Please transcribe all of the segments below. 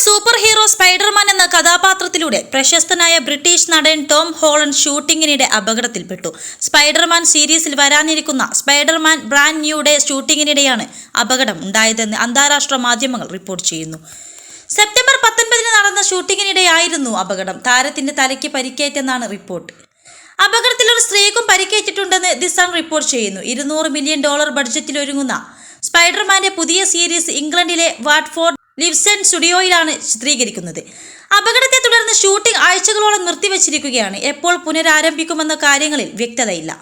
Super hero Spiderman എന്ന കഥാപാത്രത്തിലൂടെ പ്രശസ്തനായ British നടൻ ടോം ഹോളണ്ട് ഷൂട്ടിങ്ങിനിടെ അപകടത്തിൽപ്പെട്ടു. സ്പൈഡർമാൻ സീരീസിൽ വരാനിരിക്കുന്ന സ്പൈഡർമാൻ ബ്രാൻഡ് ന്യൂയുടെ ഷൂട്ടിങ്ങിനിടെയാണ് അപകടം ഉണ്ടായതെന്ന് അന്താരാഷ്ട്ര മാധ്യമങ്ങൾ റിപ്പോർട്ട് ചെയ്യുന്നു. സെപ്റ്റംബർ പത്തൊൻപതിന് നടന്ന ഷൂട്ടിങ്ങിനിടെയായിരുന്നു അപകടം. താരത്തിന്റെ തലയ്ക്ക് പരിക്കേറ്റെന്നാണ് റിപ്പോർട്ട് അപകടത്തിൽ ഒരു സ്ത്രീക്കും പരിക്കേറ്റിട്ടുണ്ടെന്ന് ദി സൺ റിപ്പോർട്ട് ചെയ്യുന്നു. ഇരുന്നൂറ് മില്യൺ ഡോളർ ബഡ്ജറ്റിൽ ഒരുങ്ങുന്ന സ്പൈഡർമാന്റെ പുതിയ സീരീസ് ഇംഗ്ലണ്ടിലെ വാട്ട്ഫോർഡ് ലിവ്സൺ സ്റ്റുഡിയോയിലാണ് ചിത്രീകരിക്കുന്നത്. അപകടത്തെ തുടർന്ന് ഷൂട്ടിംഗ് ആഴ്ചകളോളം നിർത്തിവച്ചിരിക്കുകയാണ്. എപ്പോൾ പുനരാരംഭിക്കുമെന്ന കാര്യങ്ങളിൽ വ്യക്തതയില്ല.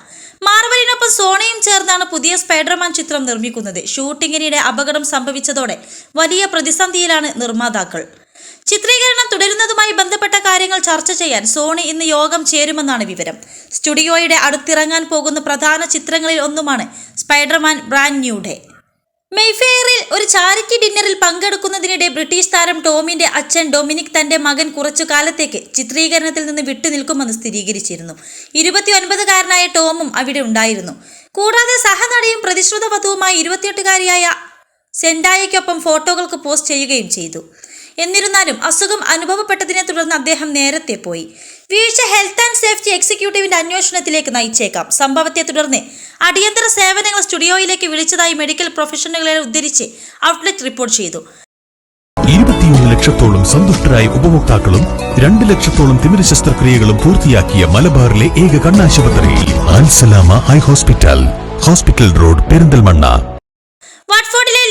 മാർവലിനൊപ്പം സോണയും ചേർന്നാണ് പുതിയ സ്പൈഡർമാൻ ചിത്രം നിർമ്മിക്കുന്നത്. ഷൂട്ടിങ്ങിനിടെ അപകടം സംഭവിച്ചതോടെ വലിയ പ്രതിസന്ധിയിലാണ് നിർമ്മാതാക്കൾ. ചിത്രീകരണം തുടരുന്നതുമായി ബന്ധപ്പെട്ട കാര്യങ്ങൾ ചർച്ച ചെയ്യാൻ സോണി ഇന്ന് യോഗം ചേരുമെന്നാണ് വിവരം. സ്റ്റുഡിയോയുടെ അടുത്തിറങ്ങാൻ പോകുന്ന പ്രധാന ചിത്രങ്ങളിൽ ഒന്നുമാണ് സ്പൈഡർമാൻ ബ്രാൻഡ് ന്യൂ ഡേ. മെയ്ഫെയറിൽ ഒരു ചാരിറ്റി ഡിന്നറിൽ പങ്കെടുക്കുന്നതിനിടെ ബ്രിട്ടീഷ് താരം ടോമിന്റെ അച്ഛൻ ഡൊമിനിക് തന്റെ മകൻ കുറച്ചു കാലത്തേക്ക് ചിത്രീകരണത്തിൽ നിന്ന് വിട്ടുനിൽക്കുമെന്ന് സ്ഥിരീകരിച്ചിരുന്നു. ഇരുപത്തിയൊൻപതുകാരനായ ടോമും അവിടെ ഉണ്ടായിരുന്നു. കൂടാതെ സഹനടിയും പ്രതിശ്രുത വധുവുമായി ഇരുപത്തിയെട്ടുകാരിയായ സെൻഡായയ്ക്കൊപ്പം ഫോട്ടോകൾക്ക് പോസ്റ്റ് ചെയ്യുകയും ചെയ്തു. എന്നിരുന്നാലും അസുഖം അനുഭവപ്പെട്ടതിനെ തുടർന്ന് അദ്ദേഹം നേരത്തെ പോയി. വീഴ്ച ഹെൽത്ത് ആൻഡ് സേഫ്റ്റി എക്സിക്യൂട്ടീവിന്റെ അന്വേഷണത്തിലേക്ക് നയിച്ചേക്കാം. സംഭവത്തെ തുടർന്ന് അടിയന്തര സേവനങ്ങൾ സ്റ്റുഡിയോയിലേക്ക് വിളിച്ചതായി മെഡിക്കൽ പ്രൊഫഷണലുകളെ ഉദ്ധരിച്ച് ഔട്ട്ലെറ്റ് റിപ്പോർട്ട് ചെയ്തു. ഇരുപത്തിയൊന്ന് ലക്ഷത്തോളം സന്തുഷ്ടരായ ഉപഭോക്താക്കളും രണ്ട് ലക്ഷത്തോളം തിമിര ശസ്ത്രക്രിയകളും പൂർത്തിയാക്കിയ മലബാറിലെ ഏക കണ്ണാശുപത്രി ആൻസലാമ eye hospital. Hospital road Perinthalmanna.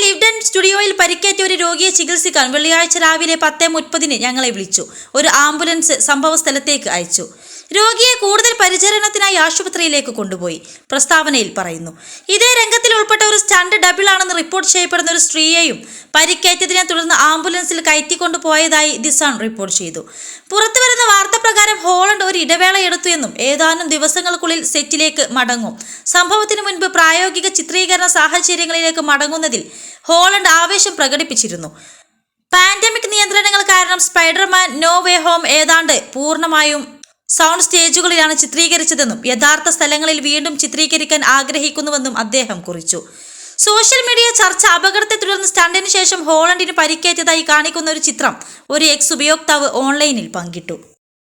ലിവ്ഡൻ സ്റ്റുഡിയോയിൽ പരിക്കേറ്റ ഒരു രോഗിയെ ചികിത്സിക്കാൻ വെള്ളിയാഴ്ച രാവിലെ പത്ത് മുപ്പതിന് ഞങ്ങളെ വിളിച്ചു. ഒരു ആംബുലൻസ് സംഭവ സ്ഥലത്തേക്ക് അയച്ചു. രോഗിയെ കൂടുതൽ പരിചരണത്തിനായി ആശുപത്രിയിലേക്ക് കൊണ്ടുപോയി പ്രസ്താവനയിൽ പറയുന്നു. ഇതേ രംഗത്തിൽ ഉൾപ്പെട്ട ഒരു സ്റ്റണ്ട് ഡബിളാണെന്ന് റിപ്പോർട്ട് ചെയ്യപ്പെടുന്ന ഒരു സ്ത്രീയെയും പരിക്കേറ്റതിനെ തുടർന്ന് ആംബുലൻസിൽ കയറ്റിക്കൊണ്ടുപോയതായി ദിസാൺ റിപ്പോർട്ട് ചെയ്തു. പുറത്തുവരുന്ന വാർത്ത ഇടവേള എടുത്തു എന്നും ഏതാനും ദിവസങ്ങൾക്കുള്ളിൽ സെറ്റിലേക്ക് മടങ്ങും. സംഭവത്തിന് മുൻപ് പ്രായോഗിക ചിത്രീകരണ സാഹചര്യങ്ങളിലേക്ക് മടങ്ങുന്നതിൽ ഹോളണ്ട് ആവേശം പ്രകടിപ്പിച്ചിരുന്നു. പാൻഡമിക് നിയന്ത്രണങ്ങൾ കാരണം സ്പൈഡർമാൻ നോ വേ ഹോം ഏതാണ്ട് പൂർണമായും സൗണ്ട് സ്റ്റേജുകളിലാണ് ചിത്രീകരിച്ചതെന്നും യഥാർത്ഥ സ്ഥലങ്ങളിൽ വീണ്ടും ചിത്രീകരിക്കാൻ ആഗ്രഹിക്കുന്നുവെന്നും അദ്ദേഹം കുറിച്ചു. സോഷ്യൽ മീഡിയ ചർച്ച അപകടത്തെ തുടർന്ന് സ്റ്റണ്ടിന് ശേഷം ഹോളണ്ടിന് പരിക്കേറ്റതായി കാണിക്കുന്ന ഒരു ചിത്രം ഒരു എക്സ് ഉപയോക്താവ് ഓൺലൈനിൽ പങ്കിട്ടു.